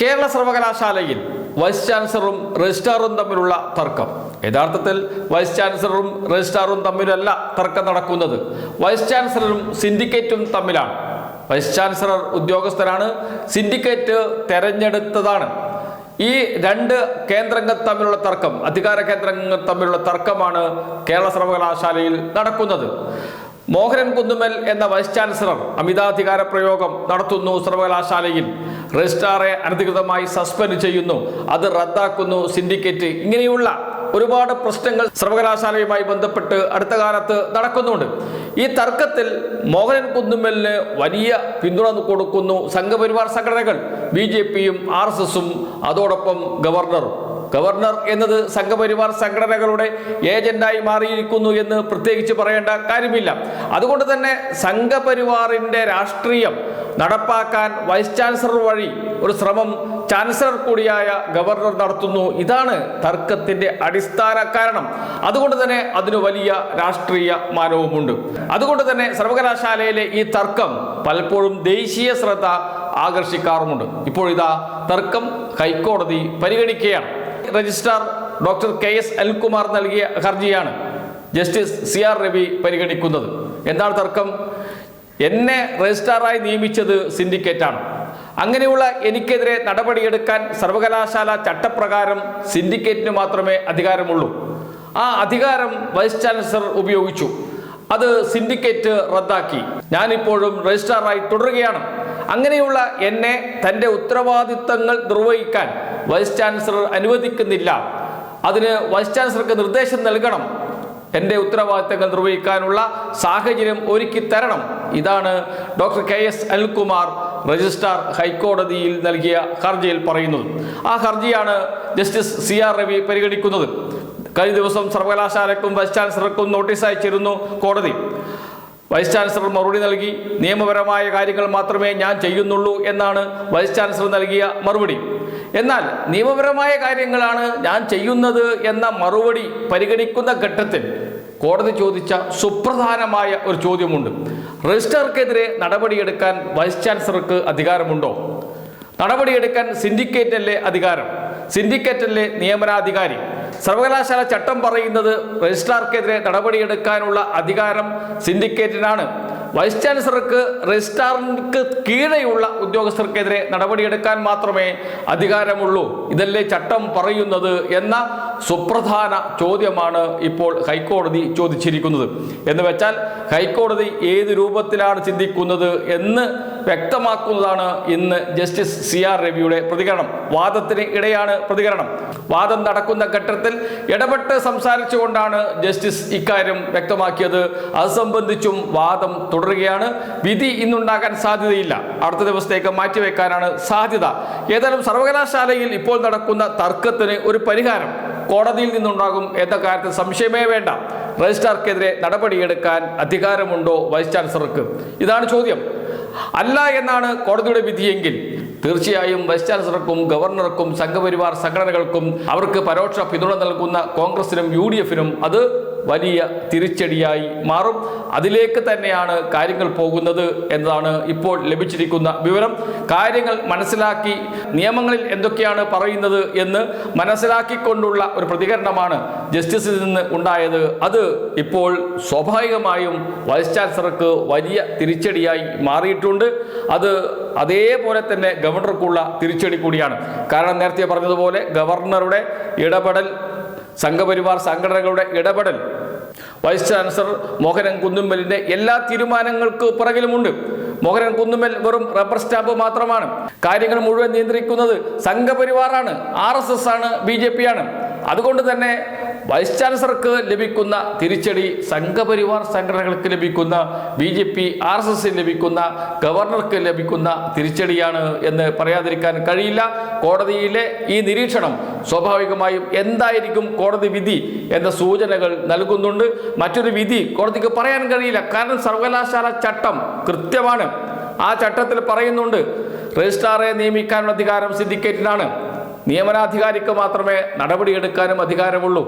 കേരള സർവകലാശാലയിൽ വൈസ് ചാൻസലറും രജിസ്ട്രാറും തമ്മിലുള്ള തർക്കം. യഥാർത്ഥത്തിൽ വൈസ് ചാൻസലറും രജിസ്ട്രാറും തമ്മിലല്ല തർക്കം നടക്കുന്നത്. വൈസ് ചാൻസലറും സിൻഡിക്കേറ്റും തമ്മിലാണ്. വൈസ് ചാൻസലർ ഉദ്യോഗസ്ഥരാണ് സിൻഡിക്കേറ്റ് തെരഞ്ഞെടുത്തതാണ്. ഈ രണ്ട് കേന്ദ്രങ്ങൾ തമ്മിലുള്ള തർക്കം അധികാര കേന്ദ്രങ്ങൾ തമ്മിലുള്ള തർക്കമാണ് കേരള സർവകലാശാലയിൽ നടക്കുന്നത്. മോഹനൻ കുന്നുമൽ എന്ന വൈസ് ചാൻസലർ അമിതാധികാര പ്രയോഗം നടത്തുന്നു സർവകലാശാലയിൽ. രജിസ്ട്രാറെ അനധികൃതമായി സസ്പെൻഡ് ചെയ്യുന്നു. അത് റദ്ദാക്കുന്നു സിൻഡിക്കേറ്റ് ഇങ്ങനെയുള്ള ഒരുപാട് പ്രശ്നങ്ങൾ സർവകലാശാലയുമായി ബന്ധപ്പെട്ട് അടുത്ത കാലത്ത് നടക്കുന്നുണ്ട്. ഈ തർക്കത്തിൽ മോഹനൻ കുന്നുമ്മലിന് വലിയ പിന്തുണ കൊടുക്കുന്നു സംഘപരിവാർ സംഘടനകൾ. ബി ജെ പിയും ആർ എസ് എസും അതോടൊപ്പം ഗവർണറും. ഗവർണർ എന്നത് സംഘപരിവാർ സംഘടനകളുടെ ഏജന്റായി മാറിയിരിക്കുന്നു എന്ന് പ്രത്യേകിച്ച് പറയേണ്ട കാര്യമില്ല. അതുകൊണ്ട് തന്നെ സംഘപരിവാറിന്റെ രാഷ്ട്രീയം നടപ്പാക്കാൻ വൈസ് ചാൻസലർ വഴി ഒരു ശ്രമം ചാൻസലർ കൂടിയായ ഗവർണർ നടത്തുന്നു. ഇതാണ് തർക്കത്തിന്റെ അടിസ്ഥാന കാരണം. അതുകൊണ്ട് തന്നെ അതിന് വലിയ രാഷ്ട്രീയ മാനവുമുണ്ട്. അതുകൊണ്ട് തന്നെ സർവകലാശാലയിലെ ഈ തർക്കം പലപ്പോഴും ദേശീയ ശ്രദ്ധ ആകർഷിക്കാറുമുണ്ട്. ഇപ്പോൾ ഇതാ തർക്കം ഹൈക്കോടതി പരിഗണിക്കുകയാണ്. Registrar doctor K S Alkumar നൽകിയ ഹർജിയാണ് ജസ്റ്റിസ് സി ആർ രവി പരിഗണിക്കുന്നത്. എന്താണ് തർക്കം? എന്നെ രജിസ്ട്രാറായി നിയമിച്ചത് സിൻഡിക്കേറ്റാണ്. അങ്ങനെയുള്ള എനിക്കെതിരെ നടപടിയെടുക്കാൻ സർവകലാശാല ചട്ടപ്രകാരം സിൻഡിക്കേറ്റിന് മാത്രമേ അധികാരമുള്ളൂ. ആ അധികാരം വൈസ് ചാൻസലർ ഉപയോഗിച്ചു. അത് സിൻഡിക്കേറ്റ് റദ്ദാക്കി. ഞാനിപ്പോഴും രജിസ്ട്രാറായി തുടരുകയാണ്. അങ്ങനെയുള്ള എന്നെ തന്റെ ഉത്തരവാദിത്തങ്ങൾ നിർവഹിക്കാൻ വൈസ് ചാൻസലർ അനുവദിക്കുന്നില്ല. അതിന് വൈസ് ചാൻസലർക്ക് നിർദ്ദേശം നൽകണം. എന്റെ ഉത്തരവാദിത്തങ്ങൾ നിർവഹിക്കാനുള്ള സാഹചര്യം ഒരുക്കി തരണം. ഇതാണ് doctor K S Anilkumar registrar ഹൈക്കോടതിയിൽ നൽകിയ ഹർജിയിൽ പറയുന്നത്. ആ ഹർജിയാണ് ജസ്റ്റിസ് സി ആർ രവി പരിഗണിക്കുന്നത്. കഴിഞ്ഞ ദിവസം സർവകലാശാലക്കും വൈസ് ചാൻസലർക്കും നോട്ടീസ് അയച്ചിരുന്നു കോടതി. വൈസ് ചാൻസലർ മറുപടി നൽകി നിയമപരമായ കാര്യങ്ങൾ മാത്രമേ ഞാൻ ചെയ്യുന്നുള്ളൂ എന്നാണ് വൈസ് ചാൻസലർ നൽകിയ മറുപടി. എന്നാൽ നിയമപരമായ കാര്യങ്ങളാണ് ഞാൻ ചെയ്യുന്നത് എന്ന മറുപടി പരിഗണിക്കുന്ന ഘട്ടത്തിൽ കോടതി ചോദിച്ച സുപ്രധാനമായ ഒരു ചോദ്യമുണ്ട്. രജിസ്ട്രാർക്കെതിരെ നടപടിയെടുക്കാൻ വൈസ് ചാൻസലർക്ക് അധികാരമുണ്ടോ? നടപടിയെടുക്കാൻ സിൻഡിക്കേറ്റല്ലേ അധികാരം? സിൻഡിക്കേറ്റല്ലേ നിയമനാധികാരി? സർവകലാശാല ചട്ടം പറയുന്നത് രജിസ്ട്രാർക്കെതിരെ നടപടിയെടുക്കാനുള്ള അധികാരം സിൻഡിക്കേറ്റിനാണ്. വൈസ് ചാൻസലർക്ക് രജിസ്ട്രാർക്ക് കീഴെയുള്ള ഉദ്യോഗസ്ഥർക്കെതിരെ നടപടിയെടുക്കാൻ മാത്രമേ അധികാരമുള്ളൂ. ഇതല്ലേ ചട്ടം പറയുന്നത് എന്ന സുപ്രധാന ചോദ്യമാണ് ഇപ്പോൾ ഹൈക്കോടതി ചോദിച്ചിരിക്കുന്നത്. എന്ന് വെച്ചാൽ ഹൈക്കോടതി ഏത് രൂപത്തിലാണ് ചിന്തിക്കുന്നത് എന്ന് വ്യക്തമാക്കുന്നതാണ് ഇന്ന് ജസ്റ്റിസ് സി ആർ രവിയുടെ പ്രതികരണം. വാദത്തിന് ഇടയാണ് പ്രതികരണം. വാദം നടക്കുന്ന ഘട്ടത്തിൽ ഇടപെട്ട് സംസാരിച്ചുകൊണ്ടാണ് ജസ്റ്റിസ് ഇക്കാര്യം വ്യക്തമാക്കിയത്. അത് സംബന്ധിച്ചും വാദം തുടരുകയാണ്. വിധി ഇന്നുണ്ടാകാൻ സാധ്യതയില്ല. അടുത്ത ദിവസത്തേക്ക് മാറ്റിവെക്കാനാണ് സാധ്യത. ഏതായാലും സർവകലാശാലയിൽ ഇപ്പോൾ നടക്കുന്ന തർക്കത്തിന് ഒരു പരിഹാരം കോടതിയിൽ നിന്നുണ്ടാകും എന്ന കാര്യത്തിൽ സംശയമേ വേണ്ട. രജിസ്ട്രാർക്കെതിരെ നടപടിയെടുക്കാൻ അധികാരമുണ്ടോ വൈസ് ചാൻസലർക്ക്? ഇതാണ് ചോദ്യം. അല്ല എന്നാണ് കോടതിയുടെ വിധിയെങ്കിൽ തീർച്ചയായും വൈസ് ചാൻസലർക്കും ഗവർണർക്കും സംഘപരിവാർ സംഘടനകൾക്കും അവർക്ക് പരോക്ഷ പിന്തുണ നൽകുന്ന കോൺഗ്രസിനും യു അത് വലിയ തിരിച്ചടിയായി മാറും. അതിലേക്ക് തന്നെയാണ് കാര്യങ്ങൾ പോകുന്നത് എന്നതാണ് ഇപ്പോൾ ലഭിച്ചിരിക്കുന്ന വിവരം. കാര്യങ്ങൾ മനസ്സിലാക്കി നിയമങ്ങളിൽ എന്തൊക്കെയാണ് പറയുന്നത് എന്ന് മനസ്സിലാക്കിക്കൊണ്ടുള്ള ഒരു പ്രതികരണമാണ് ജസ്റ്റിസിൽ നിന്ന് ഉണ്ടായത്. അത് ഇപ്പോൾ സ്വാഭാവികമായും വൈസ് ചാൻസലർക്ക് വലിയ തിരിച്ചടിയായി മാറിയിട്ടുണ്ട്. അത് അതേപോലെ തന്നെ ഗവർണർക്കുള്ള തിരിച്ചടി കൂടിയാണ്. കാരണം നേരത്തെ പറഞ്ഞതുപോലെ ഗവർണറുടെ ഇടപെടൽ സംഘപരിവാർ സംഘടനകളുടെ ഇടപെടൽ. വൈസ് ചാൻസലർ മോഹനൻ കുന്നുമ്മലിന്റെ എല്ലാ തീരുമാനങ്ങൾക്ക് പുറകിലുമുണ്ട്. മോഹനൻ കുന്നുമ്മൽ വെറും റബ്ബർ സ്റ്റാമ്പ് മാത്രമാണ്. കാര്യങ്ങൾ മുഴുവൻ നിയന്ത്രിക്കുന്നത് സംഘപരിവാറാണ്. ആർ എസ് എസ് ആണ് ബി ജെ പി ആണ്. അതുകൊണ്ട് തന്നെ വൈസ് ചാൻസലർക്ക് ലഭിക്കുന്ന തിരിച്ചടി സംഘപരിവാർ സംഘടനകൾക്ക് ലഭിക്കുന്ന B J P R S എസിന് ലഭിക്കുന്ന ഗവർണർക്ക് ലഭിക്കുന്ന തിരിച്ചടിയാണ് എന്ന് പറയാതിരിക്കാൻ കഴിയില്ല. കോടതിയിലെ ഈ നിരീക്ഷണം സ്വാഭാവികമായും എന്തായിരിക്കും കോടതി വിധി എന്ന സൂചനകൾ നൽകുന്നുണ്ട്. മറ്റൊരു വിധി കോടതിക്ക് പറയാൻ കഴിയില്ല. കാരണം സർവകലാശാല ചട്ടം കൃത്യമാണ്. ആ ചട്ടത്തിൽ പറയുന്നുണ്ട് രജിസ്ട്രാറെ നിയമിക്കാനുള്ള അധികാരം സിൻഡിക്കേറ്റിനാണ്. നിയമനാധികാരിക്ക് മാത്രമേ നടപടിയെടുക്കാനും അധികാരമുള്ളൂ.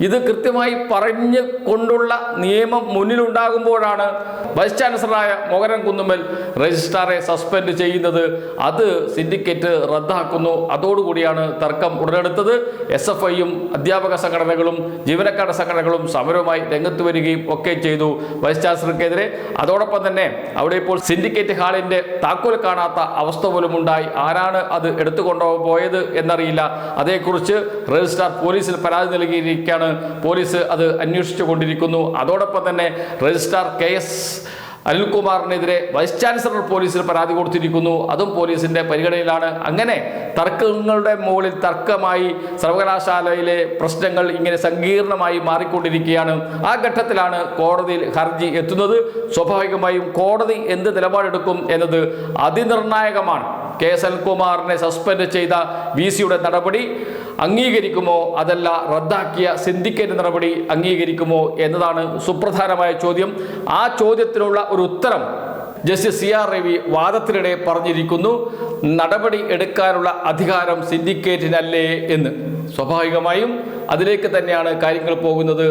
ഇത് കൃത്യമായി പറഞ്ഞു കൊണ്ടുള്ള നിയമം മുന്നിലുണ്ടാകുമ്പോഴാണ് വൈസ് ചാൻസലറായ മോഹനൻ കുന്നുമ്മൽ രജിസ്ട്രാറെ സസ്പെൻഡ് ചെയ്യുന്നത് അത് സിൻഡിക്കേറ്റ് റദ്ദാക്കുന്നു. അതോടുകൂടിയാണ് തർക്കം ഉടലെടുത്തത്. എസ് എഫ് ഐയും അധ്യാപക സംഘടനകളും ജീവനക്കാരുടെ സംഘടനകളും സമരവുമായി രംഗത്ത് വരികയും ഒക്കെ ചെയ്തു വൈസ് ചാൻസലർക്കെതിരെ അതോടൊപ്പം തന്നെ അവിടെ ഇപ്പോൾ സിൻഡിക്കേറ്റ് ഹാളിന്റെ താക്കോൽ കാണാത്ത അവസ്ഥ പോലും ഉണ്ടായി. ആരാണ് അത് എടുത്തുകൊണ്ടോ പോയത് എന്നറിയില്ല. അതേക്കുറിച്ച് രജിസ്ട്രാർ പോലീസിൽ പരാതി നൽകിയിരിക്കുകയാണ്. പോലീസ് അത് അന്വേഷിച്ചു കൊണ്ടിരിക്കുന്നു അതോടൊപ്പം തന്നെ രജിസ്ട്രാർ കെ എസ് അനിൽകുമാറിനെതിരെ വൈസ് ചാൻസലർ പോലീസിൽ പരാതി കൊടുത്തിരിക്കുന്നു. അതും പോലീസിന്റെ പരിഗണനയിലാണ്. അങ്ങനെ തർക്കങ്ങളുടെ മുകളിൽ തർക്കമായി സർവകലാശാലയിലെ പ്രശ്നങ്ങൾ ഇങ്ങനെ സങ്കീർണമായി മാറിക്കൊണ്ടിരിക്കുകയാണ്. ആ ഘട്ടത്തിലാണ് കോടതിയിൽ ഹർജി എത്തുന്നത്. സ്വാഭാവികമായും കോടതി എന്ത് നിലപാടെടുക്കും എന്നത് അതിനിർണായകമാണ്. കെ എസ് അനിൽകുമാറിനെ സസ്പെൻഡ് ചെയ്ത വി സിയുടെ നടപടി. അംഗീകരിക്കുമോ അതല്ല റദ്ദാക്കിയ സിന്ധിക്കേറ്റ് നടപടി അംഗീകരിക്കുമോ എന്നതാണ് സുപ്രധാനമായ ചോദ്യം. ആ ചോദ്യത്തിനുള്ള ഒരു ഉത്തരം ജസ്റ്റിസ് സി ആർ രവി വാദത്തിനിടെ പറഞ്ഞിരിക്കുന്നു. നടപടി എടുക്കാനുള്ള അധികാരം സിൻഡിക്കേറ്റിനല്ലേ എന്ന്. സ്വാഭാവികമായും അതിലേക്ക് തന്നെയാണ് കാര്യങ്ങൾ പോകുന്നത്